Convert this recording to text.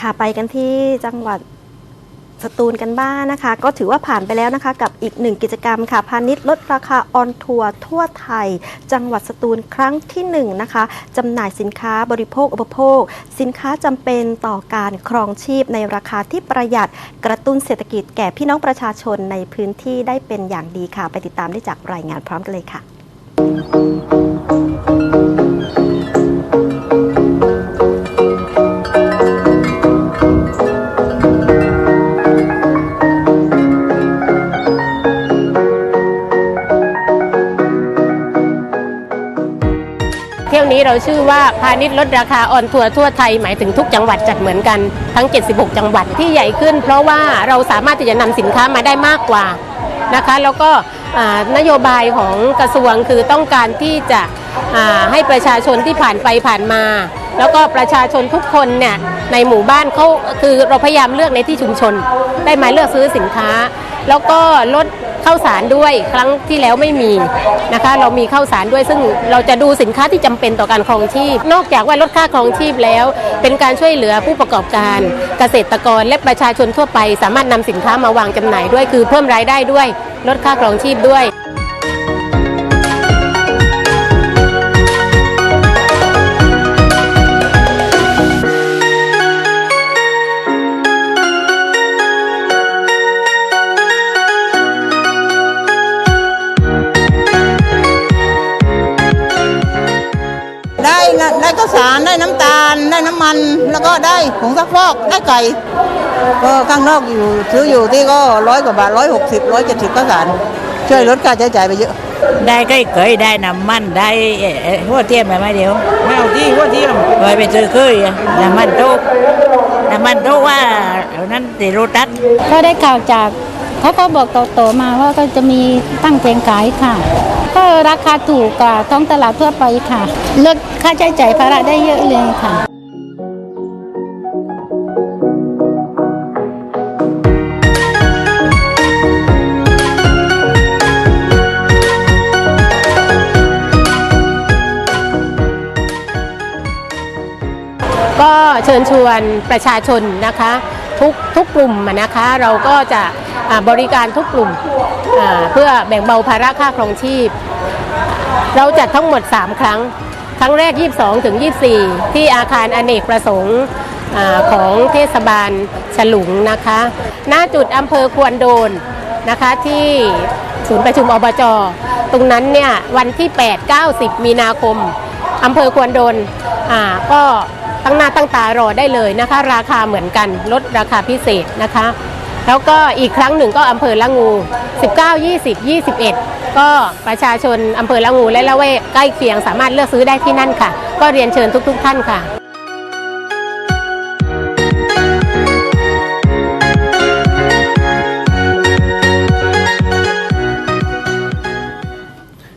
ค่ะไปกันที่จังหวัดสตูลกันบ้างนะคะ ก็ถือว่าผ่านไปแล้วนะคะ กับอีกหนึ่งกิจกรรมค่ะพาณิชย์ลดราคาออนทัวร์ทั่วไทย จังหวัดสตูลครั้งที่หนึ่งนะคะจำหน่ายสินค้าบริโภคอุปโภค สินค้าจำเป็นต่อการครองชีพในราคาที่ประหยัดกระตุ้นเศรษฐกิจแก่พี่น้องประชาชนในพื้นที่ได้เป็นอย่างดีค่ะ ไปติดตามได้จากรายงานพร้อมกันเลยค่ะ ที่ยวนี้เราชื่อว่าพาณิชย์ลดราคาออนทัวร์ทั่วไทยหมายถึงทุกจังหวัดจัดเหมือนกันทั้ง 76 จังหวัดที่ใหญ่ขึ้น เพราะว่าเราสามารถที่จะนำสินค้ามาได้มากกว่านะคะ แล้วก็นโยบายของกระทรวงคือต้องการที่จะให้ประชาชนที่ผ่านไปผ่านมา แล้วก็ประชาชนทุกคนเนี่ยในหมู่บ้านเขาคือเราพยายามเลือกในที่ชุมชน ได้มาเลือกซื้อสินค้า แล้วก็ลด ข้าวสารด้วยครั้งที่แล้วไม่มีนะคะ เรามีข้าวสารด้วยซึ่งเราจะดูสินค้าที่จำเป็นต่อการครองชีพ นอกจากว่าลดค่าครองชีพแล้ว เป็นการช่วยเหลือผู้ประกอบการเกษตรกรและประชาชนทั่วไป สามารถนำสินค้ามาวางจำหน่ายด้วย คือเพิ่มรายได้ด้วยลดค่าครองชีพด้วย ได้นะได้ข้าวสารได้น้ำตาล ได้น้ำมัน แล้วก็ได้ผงซักฟอกได้ไก่ ก็ข้างนอกอยู่ซื้ออยู่ที่ก็ร้อยกว่าบาทร้อยหกสิบร้อยเจ็ดสิบข้าวสารช่วยลดค่าใช้จ่ายไปเยอะ ได้ก็เคยได้น้ำมันได้เอ่อเอ่อหัวเทียมไปไหมเดียวไม่เอาที่หัวเทียมเคยไปซื้อเคยอะน้ำมันโตกน้ำมันโตกว่าเอานั้นติโรตัส ก็ได้ข่าวจาก เขาก็บอกต่อๆมาว่าก็จะมีตั้งแผงขายค่ะ ก็ราคาถูกกว่าท้องตลาดทั่วไปค่ะ ลดค่าใช้จ่ายภาระได้เยอะเลยค่ะก็เชิญชวนประชาชนนะคะ ทุกทุกกลุ่มนะคะ เราก็จะบริการทุกกลุ่มเพื่อแบ่งเบาภาระค่าครองชีพ เราจัดทั้งหมด 3 ครั้ง ครั้งแรก 22 ถึง 24 ที่อาคารอเนกประสงค์อของเทศบาลฉลุงนะคะ หน้าจุดอำเภอควนโดนนะคะที่ศูนย์ประชุมอบจ ตรงนั้นเนี่ยวันที่ 8 9 10 มีนาคมอำเภอควนโดนก็ ตั้งหน้าตั้งตารอได้เลยนะคะ ราคาเหมือนกันลดราคาพิเศษนะคะ แล้วก็อีกครั้งหนึ่งก็อำเภอละงู 19 20 21 ก็ประชาชนอำเภอละงูและละเวกใกล้เคียงสามารถเลือกซื้อได้ที่นั่นค่ะ ก็เรียนเชิญทุก ๆ ท่านค่ะ